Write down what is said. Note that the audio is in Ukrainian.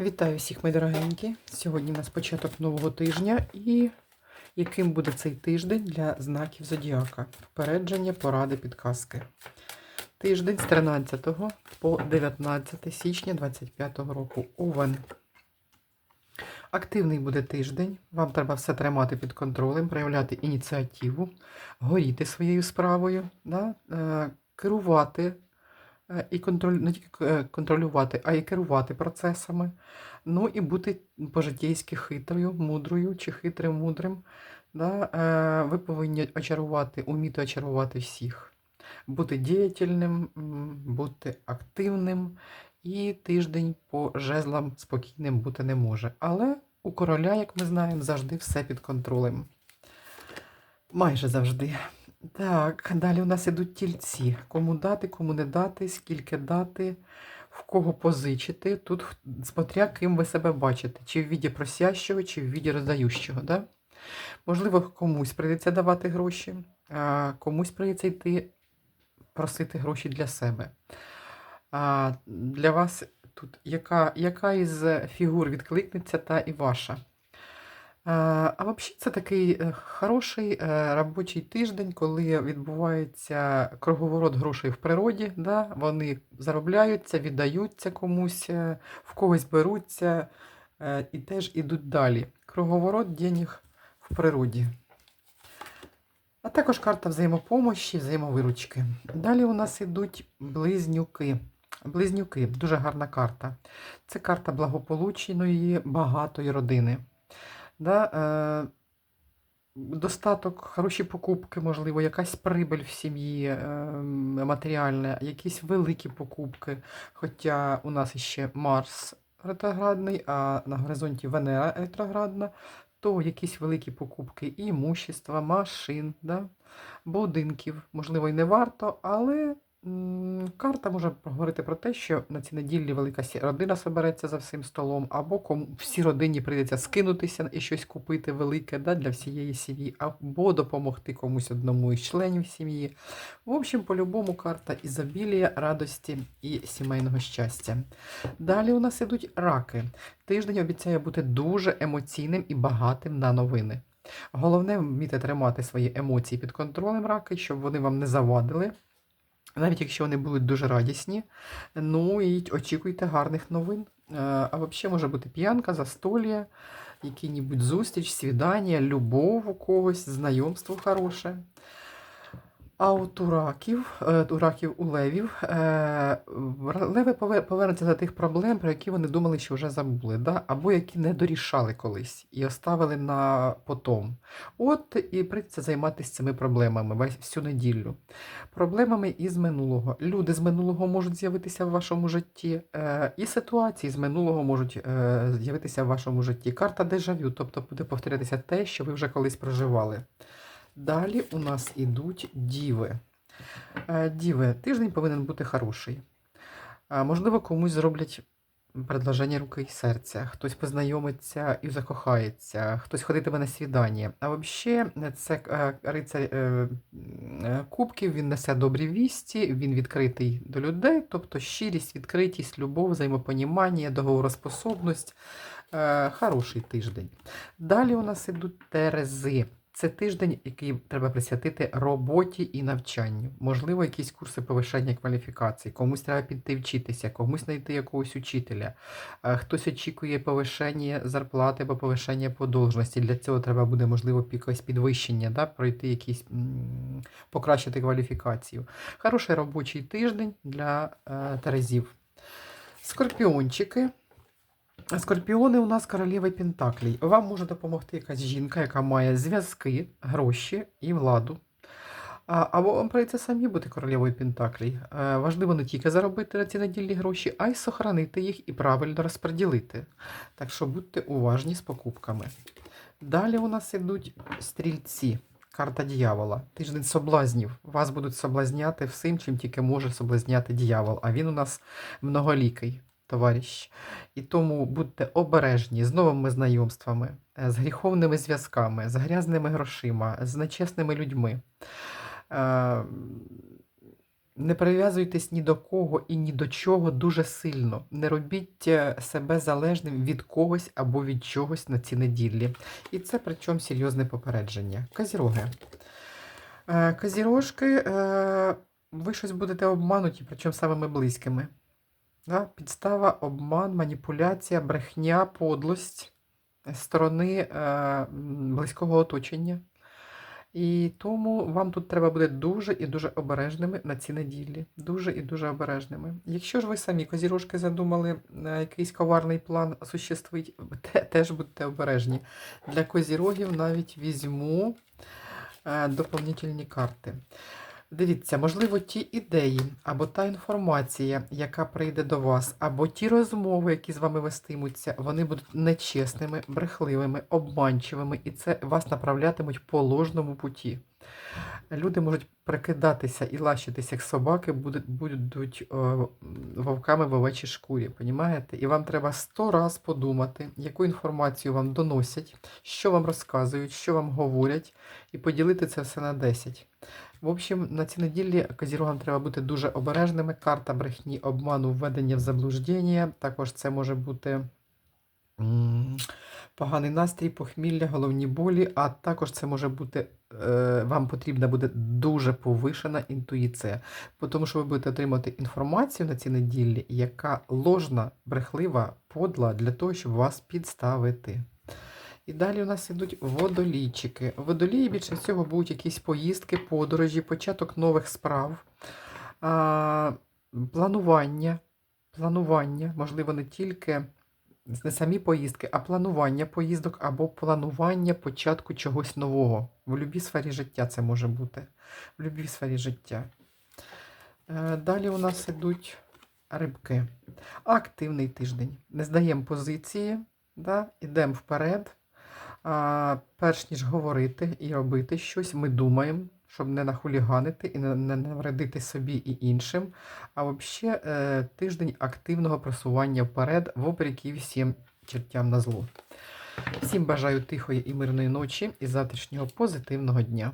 Вітаю всіх, мої дорогенькі. Сьогодні у нас початок нового тижня і яким буде цей тиждень для знаків Зодіака? Попередження, поради, підказки. Тиждень з 13 по 19 січня 25 року. Овен. Активний буде тиждень. Вам треба все тримати під контролем, проявляти ініціативу, горіти своєю справою, да? е, керувати і контроль, не тільки е, контролювати, а й керувати процесами. Ну і бути по-житейськи хитрою, мудрою чи хитрим, мудрим. Да? Е, ви повинні очарувати, уміти очарувати всіх, бути діятельним, бути активним. І тиждень по жезлам спокійним бути не може. Але у короля, як ми знаємо, завжди все під контролем. Майже завжди. Так, далі у нас ідуть тільці. Кому дати, кому не дати, скільки дати, в кого позичити. Тут смотря ким ви себе бачите, чи в віді просящого, чи в віді роздающого. Да? Можливо, комусь прийдеться давати гроші, а комусь прийдеться йти просити гроші для себе. А для вас тут яка, яка із фігур відкликнеться, та і ваша? А, взагалі це такий е, хороший е, робочий тиждень, коли відбувається круговорот грошей в природі. Да? Вони заробляються, віддаються комусь, е, в когось беруться і теж ідуть далі. Круговорот денег в природі. А також карта взаємопомощі, взаємовиручки. Далі у нас ідуть близнюки. Близнюки дуже гарна карта. Це карта благополучної, багатої родини. Да, е, достаток, хороші покупки, можливо, якась прибиль в сім'ї е, матеріальна, якісь великі покупки. Хоча у нас ще Марс ретроградний, а на горизонті Венера ретроградна, то якісь великі покупки імущества, машин, да, будинків. Можливо, і не варто, але карта може говорити про те, що на цій неділі велика родина собереться за всім столом, або кому всій родині прийдеться скинутися і щось купити велике да, для всієї сім'ї, або допомогти комусь одному із членів сім'ї. В общем, по-любому карта ізобілія, радості і сімейного щастя. Далі у нас ідуть раки. Тиждень обіцяє бути дуже емоційним і багатим на новини. Головне вміти тримати свої емоції під контролем раки, щоб вони вам не завадили, навіть якщо вони будуть дуже радісні. Ну і очікуйте гарних новин. Е, А взагалі може бути п'янка, застолія, який-небудь зустріч, свідання, любов у когось, знайомство хороше. А от у раків, е, у раків у левів, е, леви повернуться до тих проблем, про які вони думали, що вже забули, да? або які не дорішали колись і оставили на потом. От і прийдеться займатися цими проблемами всю неділю. Проблемами із минулого. Люди з минулого можуть з'явитися в вашому житті, е, і ситуації з минулого можуть з'явитися в вашому житті. Карта дежавю, тобто буде повторятися те, що ви вже колись проживали. Далі у нас ідуть діви. Е, Діви, тиждень повинен бути хороший. Е, Можливо, комусь зроблять предложення руки і серця, хтось познайомиться і закохається, хтось ходитиме на свідання. А взагалі, це е, рицар е, м, е, кубків, він несе добрі вісті, він відкритий до людей, тобто щирість, відкритість, любов, взаємопонімання, договороспособність. Хороший тиждень. Далі у нас ідуть терези. Це тиждень, який треба присвятити роботі і навчанню. Можливо, якісь курси повищення кваліфікацій, комусь треба піти вчитися, комусь знайти якогось учителя. Е, Хтось очікує повищення зарплати або повищення по должності. Для цього треба буде, можливо, якесь підвищення, да? пройти якісь покращити кваліфікацію. Хороший робочий тиждень для е, терезів. Скорпіончики. Скорпіони у нас королеви Пентаклій. Вам може допомогти якась жінка, яка має зв'язки, гроші і владу. Або вам прийдеться самі бути королевою Пентаклій. Е, важливо не тільки заробити на ці недільні гроші, а й сохранити їх і правильно розподілити. Так що будьте уважні з покупками. Далі у нас ідуть стрільці. Карта дьявола. Тиждень соблазнів. Вас будуть соблазняти всім, чим тільки може соблазняти дьявол. А він у нас многолікий товариш. І тому будьте обережні з новими знайомствами, е, з гріховними зв'язками, з грязними грошима, з нечесними людьми. Е, Не прив'язуйтесь ні до кого і ні до чого дуже сильно. Не робіть е, себе залежним від когось або від чогось на ці неділі. І це причому серйозне попередження. Козіроги. Козірожки, ви щось будете обмануті, причому самими близькими. Да? Підстава, обман, маніпуляція, брехня, подлость сторони е, близького оточення. І тому вам тут треба бути дуже і дуже обережними на ці неділі. Дуже і дуже обережними. Якщо ж ви самі козірожки задумали е, якийсь коварний план осуществить, те, теж будьте обережні. Для козірогів навіть візьму е, доповнительні карти. Дивіться, можливо, ті ідеї, або та інформація, яка прийде до вас, або ті розмови, які з вами вестимуться, вони будуть нечесними, брехливими, обманчивими, і це вас направлятимуть по ложному путі. Люди можуть прикидатися і лащитися, як собаки, будуть, будуть е, вовками в овечій шкурі, понімаєте? І вам треба сто раз подумати, яку інформацію вам доносять, що вам розказують, що вам говорять, і поділити це все на 10. В общем, на цій неділі козірогам треба бути дуже обережними. Карта брехні, обману, введення в заблуждення. Також це може бути поганий настрій, похмілля, головні болі, а також це може бути, е, вам потрібна буде дуже повишена інтуїція, тому що ви будете отримати інформацію на цій неділі, яка ложна, брехлива, подла для того, щоб вас підставити. І далі у нас ідуть водолійчики. Водолії більше всього будуть якісь поїздки, подорожі, початок нових справ, а, планування, планування, можливо, не тільки не самі поїздки, а планування поїздок або планування початку чогось нового. В будь-якій сфері життя це може бути. В будь-якій сфері життя. Е, Далі у нас ідуть рибки. Активний тиждень. Не здаємо позиції, да? ідемо вперед. Перш ніж говорити і робити щось, ми думаємо, щоб не нахуліганити і не, не навредити собі і іншим. А взагалі е, тиждень активного просування вперед, вопреки всім чертям на зло. Всім бажаю тихої і мирної ночі і завтрашнього позитивного дня.